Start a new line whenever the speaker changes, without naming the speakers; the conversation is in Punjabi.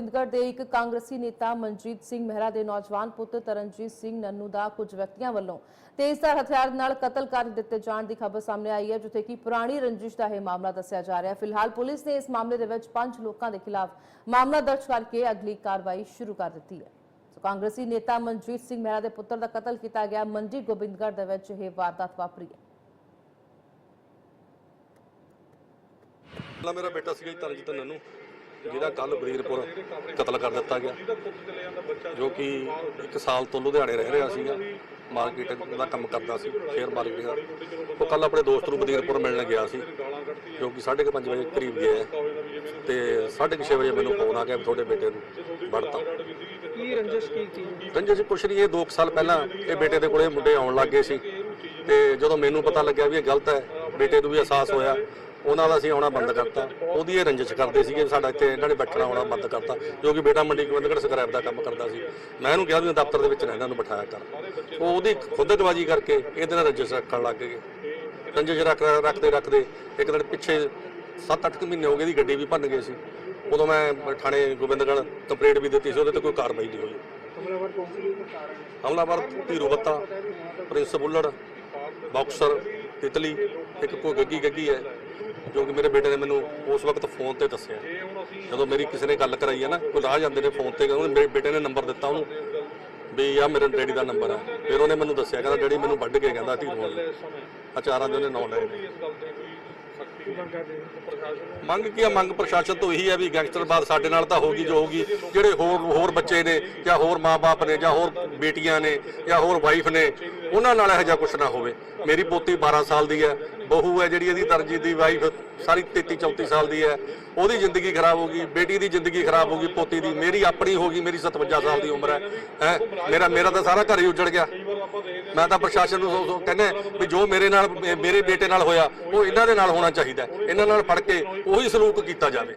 ਗੋਬਿੰਦਗੜ੍ਹ ਦੇ ਇੱਕ ਕਾਂਗਰਸੀ ਨੇਤਾ ਮਨਜੀਤ ਸਿੰਘ ਮਹਿਰਾ ਦੇ ਨੌਜਵਾਨ ਪੁੱਤ ਤਰਨਜੀਤ ਸਿੰਘ ਨੰਨੂ ਦਾ ਕੁਝ ਵਿਅਕਤੀਆਂ ਵੱਲੋਂ ਤੇਜ਼ਧਾਰ ਹਥਿਆਰ ਨਾਲ ਕਤਲ ਕਰ ਦਿੱਤੇ ਜਾਣ ਦੀ ਖਬਰ ਸਾਹਮਣੇ ਆਈ ਹੈ, ਜਿੱਥੇ ਕਿ ਪੁਰਾਣੀ ਰੰਜਿਸ਼ ਦਾ ਇਹ ਮਾਮਲਾ ਦੱਸਿਆ ਜਾ ਰਿਹਾ ਹੈ। ਫਿਲਹਾਲ ਪੁਲਿਸ ਨੇ ਇਸ ਮਾਮਲੇ ਦੇ ਵਿੱਚ ਪੰਜ ਲੋਕਾਂ ਦੇ ਖਿਲਾਫ ਮਾਮਲਾ ਦਰਜ ਕਰਕੇ ਅਗਲੀ ਕਾਰਵਾਈ ਸ਼ੁਰੂ ਕਰ ਦਿੱਤੀ ਹੈ। ਸੋ ਕਾਂਗਰਸੀ ਨੇਤਾ ਮਨਜੀਤ ਸਿੰਘ ਮਹਿਰਾ ਦੇ ਪੁੱਤਰ ਦਾ ਕਤਲ ਕੀਤਾ ਗਿਆ। ਮੰਡੀ ਗੋਬਿੰਦਗੜ੍ਹ ਦੇ ਵਿੱਚ ਇਹ ਵਾਰਦਾਤ ਵਾਪਰੀ ਹੈ।
ਪਹਿਲਾਂ ਮੇਰਾ ਬੇਟਾ ਸੀਗਾ ਜੀ, ਤਰਨਜੀਤ ਨੰਨੂ। ਜਿਹਦਾ ਕੱਲ ਬਰੀਰਪੁਰ ਕਤਲ ਕਰ ਦਿੱਤਾ ਗਿਆ ਜੋ ਕਿ ਇੱਕ ਸਾਲ ਤੋਂ ਲੁਧਿਆਣੇ ਰਹਿ ਰਿਹਾ ਸੀਗਾ ਮਾਰਕੀਟ ਦਾ ਕੰਮ ਕਰਦਾ ਸੀ ਸ਼ੇਅਰ ਮਾਰਕੀਟ ਦਾ। ਉਹ ਕੱਲ ਆਪਣੇ ਦੋਸਤ ਨੂੰ ਬਰੀਰਪੁਰ ਮਿਲਣ ਗਿਆ ਸੀ ਜੋ ਕਿ 5:30 ਵਜੇ ਕਰੀਬ ਗਿਆ ਤੇ 6:30 ਵਜੇ ਮੈਨੂੰ ਫੋਨ ਆ ਗਿਆ ਤੁਹਾਡੇ ਬੇਟੇ ਨੂੰ ਵੜਤਾ।
ਕੀ ਰੰਜਿਸ਼ ਕੀ ਕੀ
ਰੰਜੇ ਜੀ ਕੁਛ ਨਹੀਂ ਇਹ 2 ਸਾਲ ਪਹਿਲਾਂ ਇਹ ਬੇਟੇ ਦੇ ਕੋਲੇ ਮੁੰਡੇ ਆਉਣ ਲੱਗੇ ਸੀ। ਤੇ ਜਦੋਂ ਮੈਨੂੰ ਪਤਾ ਲੱਗਿਆ ਵੀ ਇਹ ਗਲਤ ਹੈ ਬੇਟੇ ਨੂੰ ਵੀ ਅਹਿਸਾਸ ਹੋਇਆ ਉਹਨਾਂ ਦਾ ਅਸੀਂ ਆਉਣਾ ਬੰਦ ਕਰਤਾ। ਉਹਦੀ ਇਹ ਰੰਜਿਸ਼ ਕਰਦੇ ਸੀਗੇ ਸਾਡਾ ਇੱਥੇ ਇਹਨਾਂ ਨੇ ਬੈਠਣਾ ਆਉਣਾ ਬੰਦ ਕਰਤਾ ਜੋ ਕਿ ਬੇਟਾ ਮੰਡੀ ਗੋਬਿੰਦਗੜ੍ਹ ਸਕ੍ਰੈਪ ਦਾ ਕੰਮ ਕਰਦਾ ਸੀ। ਮੈਂ ਇਹਨੂੰ ਕਿਹਾ ਵੀ ਦਫ਼ਤਰ ਦੇ ਵਿੱਚ ਇਹਨਾਂ ਨੂੰ ਬਿਠਾਇਆ ਕਰ। ਉਹ ਉਹਦੀ ਖੁਦਗਵਾਜੀ ਕਰਕੇ ਇਹਦੇ ਨਾਲ ਰੰਜਿਸ਼ ਰੱਖਣ ਲੱਗ ਗਏ। ਰੰਜਿਸ਼ ਰੱਖ ਰੱਖਦੇ ਰੱਖਦੇ ਇੱਕ ਦਿਨ ਪਿੱਛੇ 7-8 ਮਹੀਨੇ ਹੋ ਗਏ ਦੀ ਗੱਡੀ ਵੀ ਭੰਨ ਗਏ ਸੀ। ਉਦੋਂ ਮੈਂ ਥਾਣੇ ਗੋਬਿੰਦਗੜ੍ਹ ਕੰਪਲੇਂਟ ਵੀ ਦਿੱਤੀ ਸੀ ਉਹਦੇ ਤੇ ਕੋਈ ਕਾਰਵਾਈ ਨਹੀਂ ਹੋਈ।
ਹਮਲਾਵਰ
ਧੀਰੂ ਬੱਤਾ ਪ੍ਰਿੰਸ ਬੁੱਲੜ ਬਾਕਸਰ ਤਿਤਲੀ ਇੱਕ ਕੋਈ ਗੱਗੀ ਗੱਗੀ ਹੈ। ਜੋ ਕਿ ਮੇਰੇ ਬੇਟੇ ਨੇ ਮੈਨੂੰ ਉਸ ਵਕਤ ਫੋਨ ਤੇ ਦੱਸਿਆ। ਜਦੋਂ ਮੇਰੀ ਕਿਸੇ ਨੇ ਗੱਲ ਕਰਾਈ ਹੈ ਨਾ, ਕੋਈ ਰਾਹ ਜਾਂਦੇ ਨੇ ਫੋਨ ਤੇ, ਉਹਨੇ ਮੇਰੇ ਬੇਟੇ ਨੇ ਨੰਬਰ ਦਿੱਤਾ ਉਹਨੂੰ ਵੀ ਆ ਮੇਰੇ ਡੈਡੀ ਦਾ ਨੰਬਰ ਆ। ਫਿਰ ਉਹਨੇ ਮੈਨੂੰ ਦੱਸਿਆ, ਕਹਿੰਦਾ ਡੈਡੀ ਮੈਨੂੰ ਵੱਢ ਕੇ ਕਹਿੰਦਾ ਧੀਰੂ ਵਾਲੇ ਅਚਾਰਾਂ ਦੇ ਉਹਨੇ ਨਾਂ ਲਏ ਨੇ।
ਮੰਗ
ਕੀ ਆ? ਮੰਗ ਪ੍ਰਸ਼ਾਸਨ ਤੋਂ ਇਹੀ ਹੈ ਵੀ ਗੈਂਗਸਟਰਬਾਦ ਸਾਡੇ ਨਾਲ ਤਾਂ ਹੋਗੀ ਜੋ ਹੋਗੀ ਜਿਹੜੇ ਹੋਰ ਹੋਰ ਬੱਚੇ ਨੇ, ਜਾਂ ਹੋਰ ਮਾਪੇ ਨੇ, ਜਾਂ ਹੋਰ ਬੇਟੀਆਂ ਨੇ, ਜਾਂ ਹੋਰ ਵਾਈਫ ਨੇ ਉਹਨਾਂ ਨਾਲ ਇਹੋ ਜਿਹਾ ਕੁਝ ਨਾ ਹੋਵੇ। ਮੇਰੀ ਪੋਤੀ 12 ਸਾਲ ਦੀ ਹੈ, ਬਹੂ ਹੈ ਜਿਹੜੀ ਇਹਦੀ ਤਰਜੀਤ ਦੀ ਵਾਈਫ ਸਾਰੀ 33 34 ਸਾਲ ਦੀ ਹੈ। ਉਹਦੀ ਜ਼ਿੰਦਗੀ ਖਰਾਬ ਹੋ ਗਈ, ਬੇਟੀ ਦੀ ਜ਼ਿੰਦਗੀ ਖਰਾਬ ਹੋ ਗਈ, ਪੋਤੀ ਦੀ। ਮੇਰੀ ਆਪਣੀ ਹੋ ਗਈ, ਮੇਰੀ 57 ਸਾਲ ਦੀ ਉਮਰ ਹੈ। ਹੈ? ਮੇਰਾ ਮੇਰਾ ਤਾਂ ਸਾਰਾ ਘਰ ਹੀ ਉੱਜੜ ਗਿਆ। ਮੈਂ ਤਾਂ ਪ੍ਰਸ਼ਾਸਨ ਨੂੰ ਸੋ- ਸੋ ਕਹਿੰਦਾ ਵੀ ਜੋ ਮੇਰੇ ਨਾਲ, ਮੇਰੇ ਬੇਟੇ ਨਾਲ ਹੋਇਆ, ਉਹ ਇਹਨਾਂ ਦੇ ਨਾਲ ਹੋਣਾ ਚਾਹੀਦਾ ਇਹਨਾਂ ਨਾਲ ਫੜ ਕੇ ਉਹੀ ਸਲੂਕ ਕੀਤਾ ਜਾਵੇ।